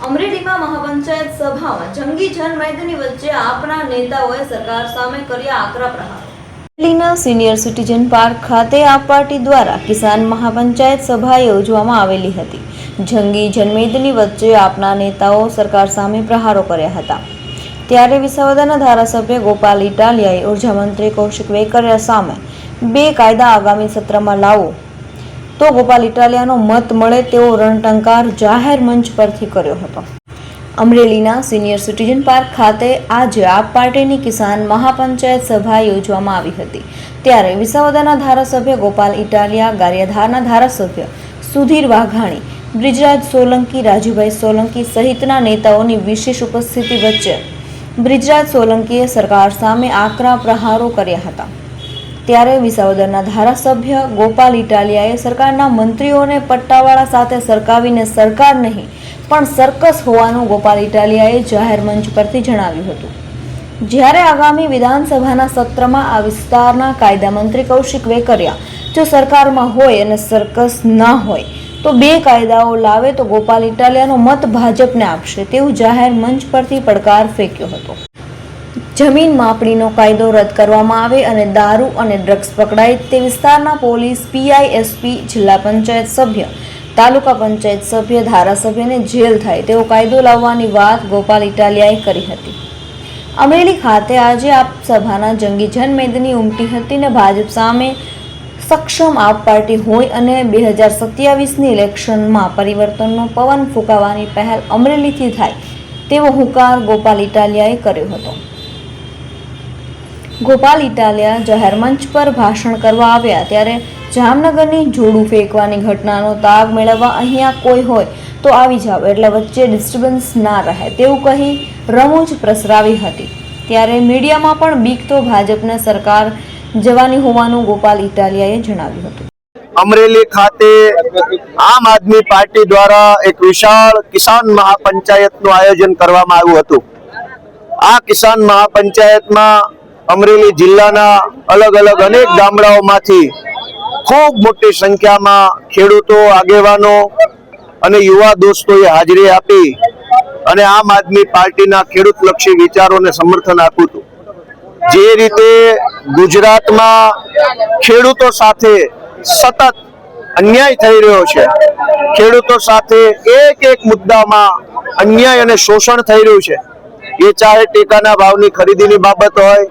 અમરેલીમાં મહાપંચાયત સભામાં જંગી જનમેદની વચ્ચે આપના નેતાઓએ સરકાર સામે કર્યા આકરા પ્રહારો. અમરેલીના સિનિયર સિટીઝન પાર્ક ખાતે આપ પાર્ટી દ્વારા કિસાન મહાપંચાયત સભા યોજવામાં આવેલી હતી. જંગી જનમેદની વચ્ચે આપના નેતાઓ સરકાર સામે પ્રહારો કર્યા હતા. ત્યારે વિસાવદરના ધારાસભ્ય ગોપાલ ઇટાલિયાએ ઊર્જા મંત્રી કૌશિક વેકરિયા સામે બે કાયદા આગામી સત્રમાં લાવો. તો ગોપાલ ઇટાલિયાનો મત મળે તેવો રણટંકાર જાહેર મંચ પરથી કર્યો હતો. અમરેલીના સિનિયર સિટીઝન પાર્ક ખાતે આજે આપ પાર્ટીની કિસાન મહાપંચાયત સભા યોજવામાં આવી હતી. ત્યારે વિસાવદાના ધારાસભ્ય ગોપાલ ઇટાલિયા, ગારિયાધારના ધારાસભ્ય સુધીર વાઘાણી, બ્રિજરાજ સોલંકી, રાજુભાઈ સોલંકી સહિતના નેતાઓની વિશેષ ઉપસ્થિતિ વચ્ચે બ્રિજરાજ સોલંકીએ સરકાર સામે આકરા પ્રહારો કર્યા હતા. ત્યારે વિસાવદરના ધારાસભ્ય ગોપાલ ઇટાલિયાએ સરકારના મંત્રીઓને પટ્ટાવાળા સાથે સરકાવીને સરકાર નહીં, પણ સરકસ હોવાનું ગોપાલ ઇટાલિયાએ જાહેર મંચ પરથી જણાવ્યું હતું. જ્યારે આગામી વિધાનસભાના સત્રમાં આ વિસ્તારના કાયદા મંત્રી કૌશિક વેકરિયા જો સરકારમાં હોય અને સર્કસ ના હોય, તો બે કાયદાઓ લાવે તો ગોપાલ ઇટાલિયાનો મત ભાજપને આપશે તેવું જાહેર મંચ પરથી પડકાર ફેંક્યો હતો. જમીન માપણીનો કાયદો રદ કરવામાં આવે અને દારૂ અને ડ્રગ્સ પકડાય તે વિસ્તારના પોલીસ, પીઆઈ, એસપી, જિલ્લા પંચાયત સભ્ય, તાલુકા પંચાયત સભ્ય, ધારાસભ્યને જેલ થાય તેવો કાયદો લાવવાની વાત ગોપાલ ઇટાલિયાએ કરી હતી. અમરેલી ખાતે આજે આપ સભાના જંગી જનમેદની ઉમટી હતી ને ભાજપ સામે સક્ષમ આપ પાર્ટી હોય અને બે હજાર સત્યાવીસની ઇલેક્શનમાં પરિવર્તનનો પવન ફૂંકાવાની પહેલ અમરેલીથી થાય તેવો હુંકાર ગોપાલ ઇટાલિયાએ કર્યો હતો. ગોપાલ ઇટાલિયા જાહેર મંચ પર ભાષણ કરવા આવ્યા. ત્યારે જામનગરની જોડું ફેંકવાની ઘટનાનો તાગ મેળવવા અહીંયા કોઈ હોય તો આવી જાવ, એટલે વચ્ચે ડિસ્ટર્બન્સ ના રહે તેવું કહી રમૂજ પ્રસરાવી હતી. ત્યારે મીડિયામાં પણ બીક તો ભાજપને સરકાર જવાની હોવાનું ગોપાલ ઇટાલિયાએ જણાવ્યું હતું. અમરેલી ખાતે આમ આદમી પાર્ટી દ્વારા એક વિશાળ કિસાન મહાપંચાયતનું આયોજન કરવામાં આવ્યું હતું. આ કિસાન મહાપંચાયતમાં અમરેલી જિલ્લાના અલગ અલગ અનેક ગામડાઓમાંથી ખૂબ મોટી સંખ્યામાં ખેડૂતો, આગેવાનો અને યુવા દોસ્તોએ હાજરી આપી અને આમ આદમી પાર્ટીના ખેડૂતલક્ષી વિચારોને સમર્થન આપ્યું હતું. જે રીતે ગુજરાતમાં ખેડૂતો સાથે સતત અન્યાય થઈ રહ્યો છે, ખેડૂતો સાથે એક એક મુદ્દામાં અન્યાય અને શોષણ થઈ રહ્યું છે, એ ચાહે ટેકાના ભાવની ખરીદીની બાબત હોય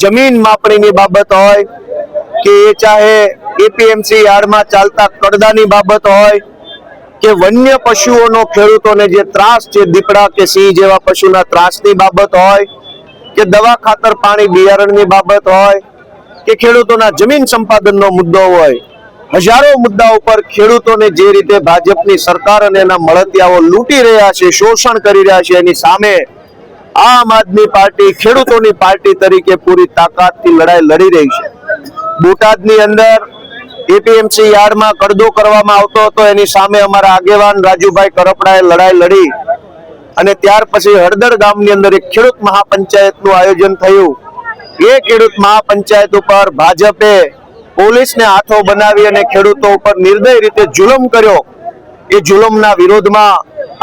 જમીન માપણીની બાબત હોય કે એ ચાહે એપીએમસી યાર્ડમાં ચાલતા કડદાની બાબત હોય કે વન્ય પશુઓનો ખેડૂતોને જે ત્રાસ છે, દીપડા કે સિંહ જેવા પશુના ત્રાસની બાબત હોય કે દવા ખાતર પાણી બિયારણની બાબત હોય કે ખેડૂતોના જમીન સંપાદનનો મુદ્દો હોય, હજારો મુદ્દા ઉપર ખેડૂતોને જે રીતે ભાજપની સરકાર અને એના મળતિયાઓ લૂંટી રહ્યા છે, શોષણ કરી રહ્યા છે, એની સામે આમ આદમી પાર્ટી ખેડૂતોની પાર્ટી તરીકે પૂરી તાકાતથી લડાઈ લડી રહી છે. બોટાદની અંદર એપીએમસી યાર્ડમાં કડદો કરવામાં આવતો હતો. એની સામે અમારા આગેવાન રાજુભાઈ કરપડાએ લડાઈ લડી અને ત્યાર પછી હળદર ગામની અંદર એક ખેડૂત મહાપંચાયતનું આયોજન થયું. એ ખેડૂત મહાપંચાયત ઉપર ભાજપે પોલીસને હાથો બનાવી અને ખેડૂતો ઉપર નિર્દય રીતે જુલમ કર્યો. એ જુલમના વિરોધમાં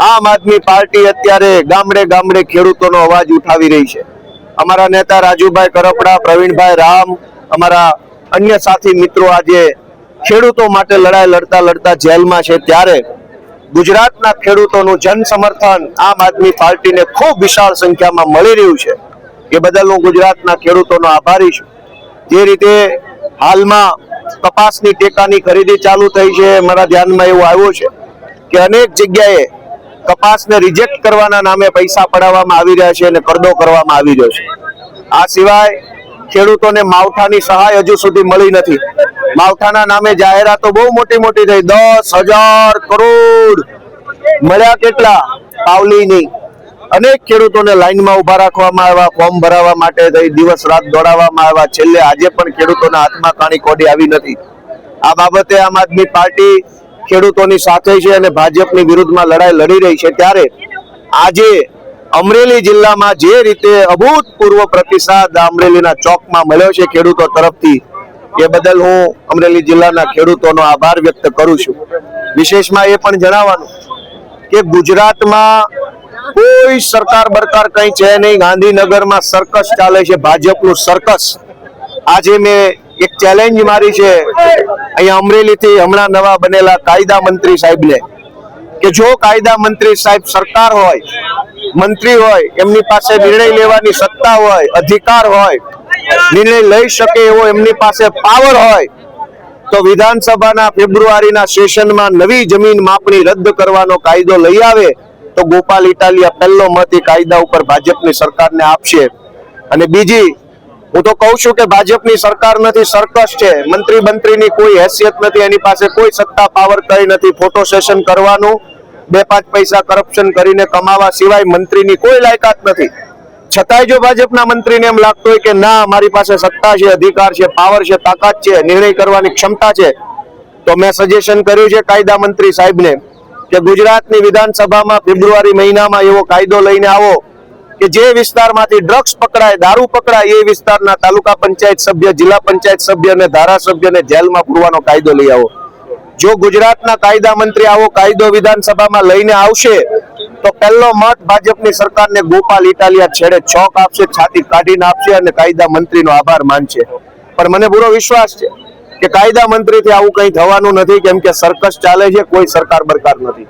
આમ આદમી પાર્ટી અત્યારે ગામડે ગામડે ખેડૂતોનો અવાજ ઉઠાવી રહી છે. અમારા નેતા રાજુભાઈ કરપડા, પ્રવીણભાઈ રામ, અમારા અન્ય સાથી મિત્રો આજે ખેડૂતો માટે લડાઈ લડતા લડતા જેલમાં છે. ત્યારે ગુજરાતના ખેડૂતોનું જન સમર્થન આમ આદમી પાર્ટીને ખૂબ વિશાળ સંખ્યામાં મળી રહ્યું છે. એ બદલ હું ગુજરાતના ખેડૂતોનો આભારી છું. જે રીતે હાલમાં કપાસની ટેકાની ખરીદી ચાલુ થઈ છે, મારા ધ્યાનમાં એવું આવ્યું છે કે અનેક જગ્યાએ કપાસને રિજેક્ટ કરવાના નામે પૈસા પડાવવામાં આવી રહ્યા છે અને કરદો કરવામાં આવી રહ્યો છે. આ સિવાય ખેડૂતોને માવઠાની સહાય હજુ સુધી મળી નથી. માવઠાના નામે જાહેરાતો બહુ મોટી મોટી થઈ. દસ હજાર કરોડ મળ્યા કેટલા? પાવલી નહીં. અનેક ખેડૂતોને લાઈનમાં ઊભા રાખવામાં આવ્યા, ફોર્મ ભરાવવા માટે થઈ, દિવસ રાત દોડાવવામાં આવ્યા. છેલ્લે આજે પણ ખેડૂતોના હાથમાં કાણી કોડી આવી નથી. આ બાબતે આમ આદમી પાર્ટી ખેડૂતોની સાથે છે અને ભાજપની વિરુદ્ધમાં લડાઈ લડી રહી છે ત્યારે આજે અમરેલી જિલ્લામાં જે રીતે અભૂતપૂર્વ પ્રતિસાદ અમરેલીના ચોકમાં મળ્યો છે ખેડૂતો તરફથી, એ બદલ હું અમરેલી જિલ્લાના ખેડૂતોનો આભાર વ્યક્ત કરું છું. વિશેષમાં એ પણ જણાવવાનું કે ગુજરાતમાં કોઈ સરકાર બરકાર કઈ છે નહીં. ગાંધીનગરમાં સર્કસ ચાલે છે, ભાજપનું સર્કસ આજે મેં એક ચેલેન્જ મારી છે. અહીંયા અમરેલીથી હમણાં નવા બનેલા કાયદા મંત્રી સાહેબને કે જો કાયદા મંત્રી સાહેબ સરકાર હોય, મંત્રી હોય, એમની પાસે નિર્ણય લેવાની સત્તા હોય, અધિકાર હોય, નિર્ણય લઈ શકે એવો એમની પાસે પાવર હોય, તો વિધાનસભાના ફેબ્રુઆરીના સેશનમાં નવી જમીન માપણી રદ કરવાનો કાયદો લઈ આવે, તો ગોપાલ ઇટાલિયા પહેલો મત એ કાયદા ઉપર ભાજપની સરકારને આપશે. અને બીજી હું તો કહું છું કે ભાજપની સરકાર નથી, સર્કસ છે. મંત્રી મંત્રીની કોઈ હેસિયત નથી, એની પાસે કોઈ સત્તા, પાવર કઈ નથી. ફોટો સેશન કરવાનું, બે પાંચ પૈસા કરપ્શન કરીને કમાવા સિવાય મંત્રીની કોઈ લાયકાત નથી. છતાંય જો ભાજપના મંત્રીને એમ લાગતું હોય કે ના, મારી પાસે સત્તા છે, અધિકાર છે, પાવર છે, તાકાત છે, નિર્ણય કરવાની ક્ષમતા છે, તો મેં સજેશન કર્યું છે કાયદા મંત્રી સાહેબને કે ગુજરાતની વિધાનસભામાં ફેબ્રુઆરી મહિનામાં એવો કાયદો લઈને આવો. કે જે વિસ્તારમાંથી ડ્રગ્સ પકડાય, દારૂ પકડાય, એ વિસ્તારના તાલુકા પંચાયત સભ્ય, જિલ્લા પંચાયત સભ્ય અને ધારાસભ્યને જેલમાં પૂરવાનો કાયદો લઈ આવો. જો ગુજરાતના કાયદા મંત્રી આવો, કાયદો વિધાનસભામાં લઈને આવશે, તો પહેલો મત ભાજપની સરકારને ગોપાલ ઇટાલિયા છેડે ચોક આપશે, છાતી કાઢીને આપશે અને કાયદા મંત્રીનો આભાર માનશે. પણ મને પૂરો વિશ્વાસ છે કે કાયદા મંત્રીથી આવું કંઈ થવાનું નથી, કેમ કે સર્કસ ચાલે છે, કોઈ સરકાર બરકાર નથી.